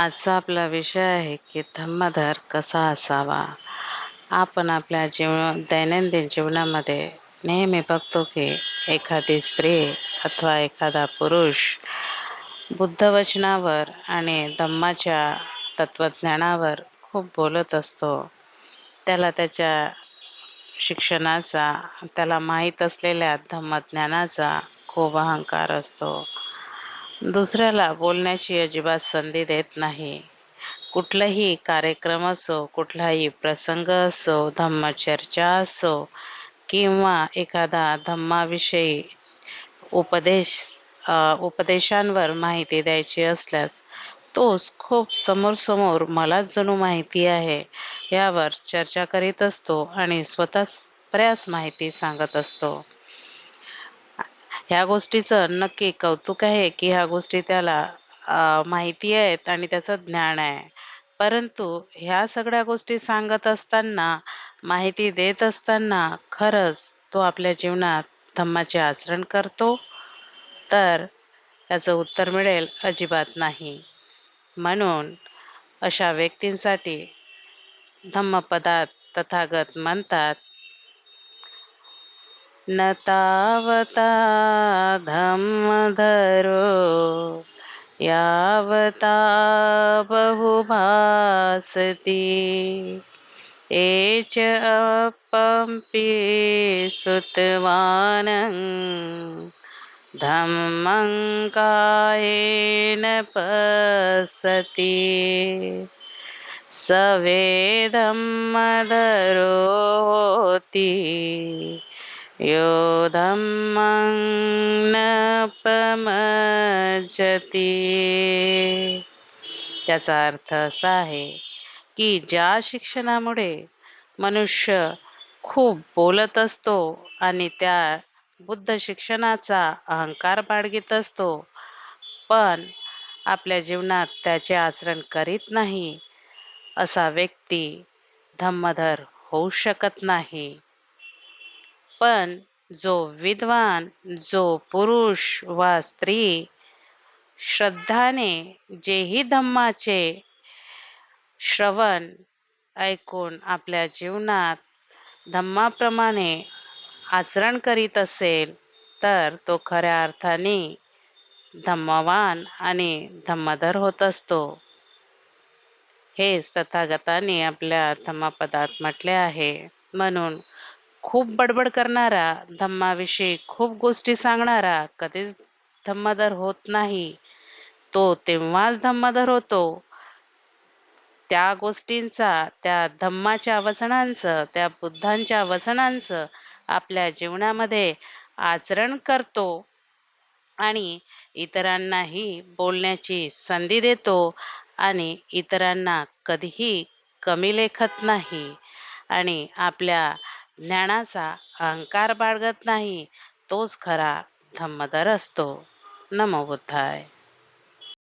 आजचा आपला विषय आहे की धम्मधर कसा असावा? आपण आपल्या जीवन दैनंदिन जीवनामध्ये नेहमी बघतो की एखादी स्त्री अथवा एखादा पुरुष बुद्धवचनावर आणि धम्माच्या तत्त्वज्ञानावर खूप बोलत असतो. त्याला त्याच्या शिक्षणाचा त्याला माहीत असलेल्या धम्मज्ञानाचा खूप अहंकार असतो. दुसऱ्याला बोलण्याची अजिबात संधी देत नाही. कुठलाही कार्यक्रम असो कुठलाही प्रसंग असो धम्मचर्चा असो किंवा एखादा धम्माविषयी उपदेश उपदेशांवर माहिती द्यायची असल्यास तोच खूप समोरसमोर मलाच जणू माहिती आहे. यावर चर्चा करीत असतो आणि स्वतः बऱ्याच माहिती सांगत असतो. ह्या गोष्टीचं नक्की कौतुक आहे की ह्या गोष्टी त्याला माहिती आहेत आणि त्याचं ज्ञान आहे. परंतु ह्या सगळ्या गोष्टी सांगत असताना माहिती देत असताना खरंच तो आपल्या जीवनात धम्माचे आचरण करतो? तर याचं उत्तर मिळेल अजिबात नाही. म्हणून अशा व्यक्तींसाठी धम्मपदात तथागत म्हणतात न तावता धम्मधरो यावता बहुभासती एच अपम्पि सुतवानं धम्मं कायेन पसति। सवेदम्मधरोति यो धम्मं न पमजती याचा अर्थ असा आहे की ज्या शिक्षणामुळे मनुष्य खूप बोलत असतो आणि त्या बुद्ध शिक्षणाचा अहंकार बाळगीत असतो पण आपल्या जीवनात त्याचे आचरण करीत नाही असा व्यक्ती धम्मधर होऊ शकत नाही. पण जो विद्वान जो पुरुष वा स्त्री श्रद्धाने जेही धम्माचे श्रवण ऐकून आपल्या जीवनात धम्माप्रमाणे आचरण करीत असेल तर तो खऱ्या अर्थाने धम्मवान आणि धम्मधर होत असतो. हेच तथागताने आपल्या धम्मपदात म्हटले आहे. म्हणून खूप बडबड करणारा धम्माविषयी खूप गोष्टी सांगणारा कधीच धम्मधर होत नाही. तो तेव्हाच धम्मधर होतो. त्या गोष्टींचा त्या धम्माच्या वचनांचं त्या बुद्धांच्या वचनांचं आपल्या जीवनामध्ये आचरण करतो आणि इतरांनाही बोलण्याची संधी देतो आणि इतरांना कधीही कमी लेखत नाही. आणि आपल्या ज्ञानाचा अहंकार बाळगत नाही तोच खरा धम्मधर असतो. नमो बुद्धाय.